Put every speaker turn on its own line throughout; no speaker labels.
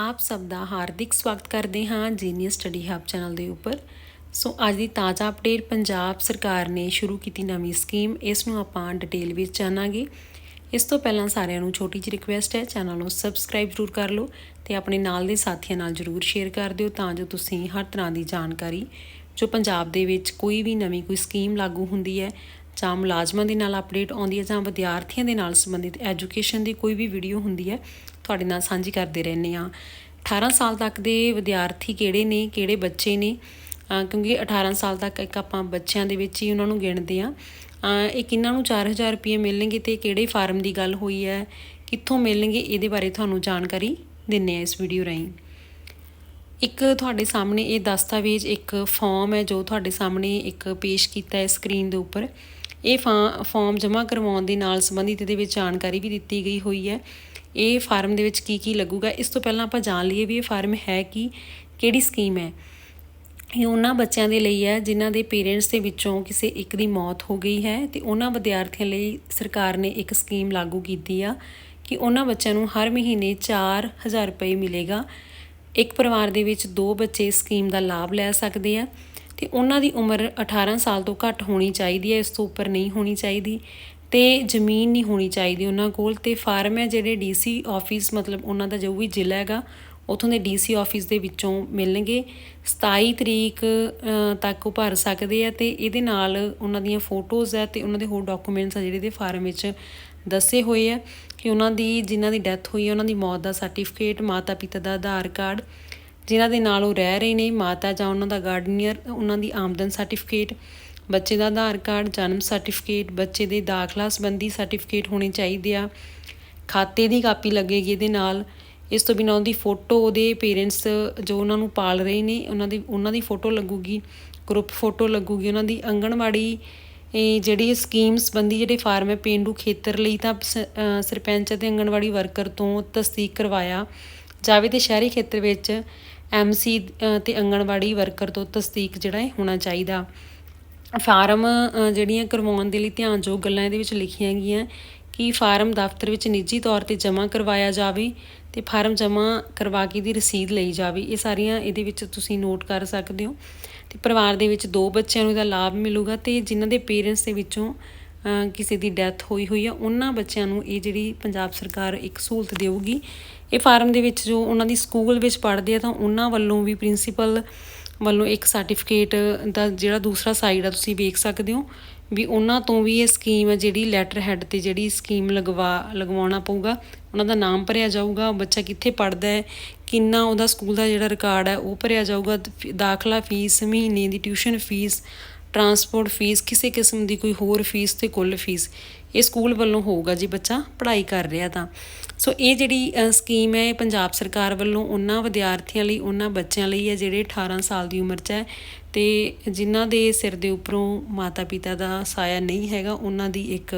ਆਪ ਸਭ ਦਾ ਹਾਰਦਿਕ ਸਵਾਗਤ ਕਰਦੇ ਹਾਂ ਜੀਨੀਅਸ ਸਟੱਡੀ ਹੱਬ ਚੈਨਲ ਦੇ ਉੱਪਰ। ਸੋ ਅੱਜ ਦੀ ਤਾਜ਼ਾ ਅਪਡੇਟ ਪੰਜਾਬ ਸਰਕਾਰ ਨੇ ਸ਼ੁਰੂ ਕੀਤੀ ਨਵੀਂ ਸਕੀਮ, ਇਸ ਨੂੰ ਆਪਾਂ ਡਿਟੇਲ ਵਿੱਚ ਜਾਣਾਂਗੇ। ਇਸ ਤੋਂ ਪਹਿਲਾਂ ਸਾਰਿਆਂ ਨੂੰ ਛੋਟੀ ਜਿਹੀ ਰਿਕੁਐਸਟ ਹੈ, ਚੈਨਲ ਨੂੰ ਸਬਸਕ੍ਰਾਈਬ ਜ਼ਰੂਰ ਕਰ ਲਓ ਤੇ ਆਪਣੇ ਨਾਲ ਦੇ ਸਾਥੀਆਂ ਨਾਲ ਜ਼ਰੂਰ ਸ਼ੇਅਰ ਕਰ ਦਿਓ ਤਾਂ ਜੋ ਤੁਸੀਂ ਹਰ ਤਰ੍ਹਾਂ ਦੀ ਜਾਣਕਾਰੀ, ਜੋ ਪੰਜਾਬ ਦੇ ਵਿੱਚ ਕੋਈ ਵੀ ਨਵੀਂ ਕੋਈ ਸਕੀਮ ਲਾਗੂ ਹੁੰਦੀ ਹੈ, ਜਾਂ ਮੁਲਾਜ਼ਮਾਂ ਦੇ ਨਾਲ ਅਪਡੇਟ ਆਉਂਦੀ ਹੈ, ਜਾਂ ਵਿਦਿਆਰਥੀਆਂ ਦੇ ਨਾਲ ਸੰਬੰਧਿਤ ਐਜੂਕੇਸ਼ਨ ਦੀ ਕੋਈ ਵੀ ਵੀਡੀਓ ਹੁੰਦੀ ਹੈ ਤੁਹਾਡੇ ਨਾਲ ਸਾਂਝੀ ਕਰਦੇ ਰਹਿੰਦੇ ਆ 18 ਸਾਲ ਤੱਕ ਦੇ ਵਿਦਿਆਰਥੀ ਕਿਹੜੇ ਨੇ, ਕਿਹੜੇ ਬੱਚੇ ਨੇ? ਕਿਉਂਕਿ 18 ਸਾਲ ਤੱਕ ਇੱਕ ਆਪਾਂ ਬੱਚਿਆਂ ਦੇ ਵਿੱਚ ਹੀ ਉਹਨਾਂ ਨੂੰ ਗਿਣਦੇ ਆ ਇਹ ਕਿੰਨਾਂ ਨੂੰ 4000 ਰੁਪਏ ਮਿਲਣਗੇ ਤੇ ਕਿਹੜੇ ਫਾਰਮ ਦੀ ਗੱਲ ਹੋਈ ਹੈ, ਕਿੱਥੋਂ ਮਿਲਣਗੇ, ਇਹਦੇ ਬਾਰੇ ਤੁਹਾਨੂੰ ਜਾਣਕਾਰੀ ਦਿੰਨੇ ਆ ਇਸ ਵੀਡੀਓ ਰਾਹੀਂ। ਇੱਕ ਤੁਹਾਡੇ ਸਾਹਮਣੇ ਇਹ ਦਸਤਾਵੇਜ਼, ਇੱਕ ਫਾਰਮ ਹੈ ਜੋ ਤੁਹਾਡੇ ਸਾਹਮਣੇ ਇੱਕ ਪੇਸ਼ ਕੀਤਾ ਹੈ ਸਕਰੀਨ ਦੇ ਉੱਪਰ। ਇਹ ਫਾਰਮ ਜਮ੍ਹਾਂ ਕਰਵਾਉਣ ਦੇ ਨਾਲ ਸੰਬੰਧਿਤ ਇਹਦੇ ਵਿੱਚ ਜਾਣਕਾਰੀ ਵੀ ਦਿੱਤੀ ਗਈ ਹੋਈ ਹੈ। ਇਹ ਫਾਰਮ ਦੇ ਵਿੱਚ ਕੀ ਕੀ ਲੱਗੂਗਾ, ਇਸ ਤੋਂ ਪਹਿਲਾਂ ਆਪਾਂ ਜਾਣ ਲਈਏ ਵੀ ਇਹ ਫਾਰਮ ਹੈ ਕੀ, ਕਿਹੜੀ ਸਕੀਮ ਹੈ। ਇਹ ਉਹਨਾਂ ਬੱਚਿਆਂ ਦੇ ਲਈ ਹੈ, ਜਿਨ੍ਹਾਂ ਦੇ ਪੇਰੈਂਟਸ ਦੇ ਵਿੱਚੋਂ ਕਿਸੇ ਇੱਕ ਦੀ ਮੌਤ ਹੋ ਗਈ ਹੈ ਤੇ ਉਹਨਾਂ ਵਿਦਿਆਰਥੀਆਂ ਲਈ ਸਰਕਾਰ ਨੇ ਇੱਕ ਸਕੀਮ ਲਾਗੂ ਕੀਤੀ ਆ ਕਿ ਉਹਨਾਂ ਬੱਚਿਆਂ ਨੂੰ ਹਰ ਮਹੀਨੇ 4000 ਰੁਪਏ ਮਿਲੇਗਾ। ਇੱਕ ਪਰਿਵਾਰ ਦੇ ਵਿੱਚ ਦੋ ਬੱਚੇ ਇਸ ਸਕੀਮ ਦਾ ਲਾਭ ਲੈ ਸਕਦੇ ਆ ਤੇ ਉਹਨਾਂ ਦੀ ਉਮਰ 18 ਸਾਲ ਤੋਂ ਘੱਟ ਹੋਣੀ ਚਾਹੀਦੀ ਹੈ, ਇਸ ਤੋਂ ਉੱਪਰ ਨਹੀਂ ਹੋਣੀ ਚਾਹੀਦੀ। ਤੇ ਜ਼ਮੀਨ ਨਹੀਂ ਹੋਣੀ ਚਾਹੀਦੀ ਉਹਨਾਂ ਕੋਲ ਤੇ ਫਾਰਮ ਹੈ ਜਿਹੜੇ ਡੀਸੀ ਆਫਿਸ, ਮਤਲਬ ਉਹਨਾਂ ਦਾ ਜੋ ਵੀ ਜ਼ਿਲ੍ਹਾ ਹੈਗਾ, ਉਥੋਂ ਦੇ ਡੀਸੀ ਆਫਿਸ ਦੇ ਵਿੱਚੋਂ ਮਿਲਣਗੇ। 27 ਤਰੀਕ ਤੱਕ ਉਹ ਭਰ ਸਕਦੇ ਆ ਤੇ ਇਹਦੇ ਨਾਲ ਉਹਨਾਂ ਦੀਆਂ ਫੋਟੋਜ਼ ਹੈ ਤੇ ਉਹਨਾਂ ਦੇ ਹੋਰ ਡਾਕੂਮੈਂਟਸ ਆ ਜਿਹੜੇ ਦੇ ਫਾਰਮ ਵਿੱਚ ਦੱਸੇ ਹੋਏ ਆ ਕਿ ਉਹਨਾਂ ਦੀ, ਜਿਨ੍ਹਾਂ ਦੀ ਡੈਥ ਹੋਈ ਹੈ ਉਹਨਾਂ ਦੀ ਮੌਤ ਦਾ ਸਰਟੀਫਿਕੇਟ ਮਾਤਾ ਪਿਤਾ ਦਾ ਆਧਾਰ ਕਾਰਡ, ਜਿਨ੍ਹਾਂ ਦੇ ਨਾਲ ਉਹ ਰਹਿ ਰਹੇ ਨੇ, ਮਾਤਾ ਜਾਂ ਉਹਨਾਂ ਦਾ ਗਾਰਡਨੀਅਰ ਉਹਨਾਂ ਦੀ ਆਮਦਨ ਸਰਟੀਫਿਕੇਟ ਬੱਚੇ ਦਾ ਆਧਾਰ ਕਾਰਡ, ਜਨਮ ਸਰਟੀਫਿਕੇਟ ਬੱਚੇ ਦੇ ਦਾਖਲਾ ਸੰਬੰਧੀ ਸਰਟੀਫਿਕੇਟ ਹੋਣੇ ਚਾਹੀਦੇ ਆ। ਖਾਤੇ ਦੀ ਕਾਪੀ ਲੱਗੇਗੀ ਇਹਦੇ ਨਾਲ। ਇਸ ਤੋਂ ਬਿਨਾਂ ਉਹਦੀ ਫੋਟੋ ਉਹਦੇ ਪੇਰੈਂਟਸ ਜੋ ਉਹਨਾਂ ਨੂੰ ਪਾਲ ਰਹੇ ਨੇ, ਉਹਨਾਂ ਦੀ ਉਹਨਾਂ ਦੀ ਫੋਟੋ ਲੱਗੂਗੀ ਗਰੁੱਪ ਫੋਟੋ ਲੱਗੂਗੀ, ਉਹਨਾਂ ਦੀ ਅੰਗਣਵਾੜੀ ਇਹ ਜਿਹੜੀ ਸਕੀਮ ਸੰਬੰਧੀ ਜਿਹੜੇ ਫਾਰਮ ਹੈ ਪਿੰਡੂ ਖੇਤਰ ਲਈ ਤਾਂ ਸਰਪੰਚ ਅਤੇ ਅੰਗਣਵਾੜੀ ਵਰਕਰ ਤੋਂ ਤਸਦੀਕ ਕਰਵਾਇਆ ਜਾਵੇ ਤੇ ਸ਼ਹਿਰੀ ਖੇਤਰ ਵਿੱਚ ਐਮਸੀ ਤੇ ਅੰਗਣਵਾੜੀ ਵਰਕਰ ਤੋਂ ਤਸਦੀਕ ਜਿਹੜਾ ਹੈ ਹੋਣਾ ਚਾਹੀਦਾ। ਫਾਰਮ ਜਿਹੜੀਆਂ ਕਰਵਾਉਣ ਦੇ ਲਈ ਧਿਆਨਯੋਗ ਗੱਲਾਂ ਇਹਦੇ ਵਿੱਚ ਲਿਖੀਆਂ ਗਈਆਂ ਕਿ ਫਾਰਮ ਦਫ਼ਤਰ ਵਿੱਚ ਨਿੱਜੀ ਤੌਰ ਤੇ ਜਮ੍ਹਾਂ ਕਰਵਾਇਆ ਜਾਵੇ ਤੇ ਫਾਰਮ ਜਮ੍ਹਾਂ ਕਰਵਾ ਕੇ ਦੀ ਰਸੀਦ ਲਈ ਜਾਵੇ। ਇਹ ਸਾਰੀਆਂ ਇਹਦੇ ਵਿੱਚ ਤੁਸੀਂ ਨੋਟ ਕਰ ਸਕਦੇ ਹੋ। ਤੇ ਪਰਿਵਾਰ ਦੇ ਵਿੱਚ ਦੋ ਬੱਚਿਆਂ ਨੂੰ ਇਹਦਾ ਲਾਭ ਮਿਲੂਗਾ ਤੇ ਜਿਨ੍ਹਾਂ ਦੇ ਪੇਰੈਂਟਸ ਦੇ ਵਿੱਚੋਂ ਕਿਸੇ ਦੀ ਡੈਥ ਹੋਈ ਹੋਈ ਆ, ਉਹਨਾਂ ਬੱਚਿਆਂ ਨੂੰ ਇਹ ਜਿਹੜੀ ਪੰਜਾਬ ਸਰਕਾਰ ਇੱਕ ਸਹੂਲਤ ਦੇਊਗੀ। ਇਹ ਫਾਰਮ ਦੇ ਵਿੱਚ ਜੋ ਉਹਨਾਂ ਦੀ ਸਕੂਲ ਵਿੱਚ ਪੜ੍ਹਦੇ ਆ ਤਾਂ ਉਹਨਾਂ ਵੱਲੋਂ ਵੀ ਪ੍ਰਿੰਸੀਪਲ ਵੱਲੋਂ ਇੱਕ ਸਰਟੀਫਿਕੇਟ ਦਾ ਜਿਹੜਾ ਦੂਸਰਾ ਸਾਈਡ ਆ, ਤੁਸੀਂ ਵੇਖ ਸਕਦੇ ਹੋ ਵੀ ਉਹਨਾਂ ਤੋਂ ਵੀ ਇਹ ਸਕੀਮ ਹੈ ਜਿਹੜੀ ਲੈਟਰ ਹੈਡ ਤੇ ਜਿਹੜੀ ਸਕੀਮ ਲਗਵਾ, ਲਗਵਾਉਣਾ ਪਊਗਾ, ਉਹਨਾਂ ਦਾ ਨਾਮ ਭਰਿਆ ਜਾਊਗਾ, ਬੱਚਾ ਕਿੱਥੇ ਪੜਦਾ ਹੈ, ਕਿੰਨਾ ਉਹਦਾ ਸਕੂਲ ਦਾ ਜਿਹੜਾ ਰਿਕਾਰਡ ਹੈ ਉਹ ਭਰਿਆ ਜਾਊਗਾ ਦਾਖਲਾ ਫੀਸ ਮਹੀਨੇ ਦੀ ਟਿਊਸ਼ਨ ਫੀਸ ਟਰਾਂਸਪੋਰਟ ਫੀਸ, ਕਿਸੇ ਕਿਸਮ ਦੀ ਕੋਈ ਹੋਰ ਫੀਸ ਤੇ ਕੁੱਲ ਫੀਸ, ਇਹ ਸਕੂਲ ਵੱਲੋਂ ਹੋਊਗਾ ਜੀ ਬੱਚਾ ਪੜ੍ਹਾਈ ਕਰ ਰਿਹਾ ਤਾਂ। ਸੋ ਇਹ ਜਿਹੜੀ ਸਕੀਮ ਹੈ ਪੰਜਾਬ ਸਰਕਾਰ ਵੱਲੋਂ ਉਹਨਾਂ ਵਿਦਿਆਰਥੀਆਂ ਲਈ, ਉਹਨਾਂ ਬੱਚਿਆਂ ਲਈ ਹੈ, ਜਿਹੜੇ 18 ਸਾਲ ਦੀ ਉਮਰ 'ਚ ਹੈ ਤੇ ਜਿਨ੍ਹਾਂ ਦੇ ਸਿਰ ਦੇ ਉੱਪਰੋਂ ਮਾਤਾ ਪਿਤਾ ਦਾ ਸਾਇਆ ਨਹੀਂ ਹੈਗਾ, ਉਹਨਾਂ ਦੀ ਇੱਕ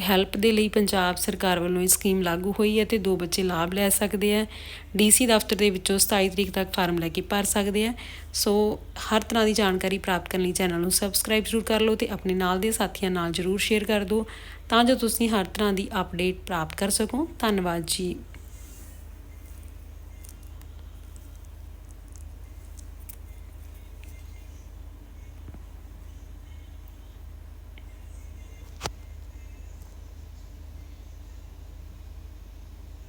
ਹੈਲਪ ਦੇ ਲਈ ਪੰਜਾਬ ਸਰਕਾਰ ਵੱਲੋਂ ਇਹ ਸਕੀਮ ਲਾਗੂ ਹੋਈ ਹੈ ਤੇ ਦੋ ਬੱਚੇ ਲਾਭ ਲੈ ਸਕਦੇ ਆ। ਡੀਸੀ ਦਫ਼ਤਰ ਦੇ ਵਿੱਚੋਂ 27 ਤਰੀਕ ਤੱਕ ਫਾਰਮ ਲੈ ਕੇ ਭਰ ਸਕਦੇ ਆ। ਸੋ ਹਰ ਤਰ੍ਹਾਂ ਦੀ ਜਾਣਕਾਰੀ ਪ੍ਰਾਪਤ ਕਰਨ ਲਈ ਚੈਨਲ ਨੂੰ ਸਬਸਕ੍ਰਾਈਬ ਜ਼ਰੂਰ ਕਰ ਲਓ ਤੇ ਆਪਣੇ ਨਾਲ ਦੇ ਸਾਥੀਆਂ ਨਾਲ ਜ਼ਰੂਰ ਸ਼ੇਅਰ ਕਰ ਦਿਓ ਤਾਂ ਜੋ ਤੁਸੀਂ ਹਰ ਤਰ੍ਹਾਂ ਦੀ ਅਪਡੇਟ ਪ੍ਰਾਪਤ ਕਰ ਸਕੋ। ਧੰਨਵਾਦ ਜੀ।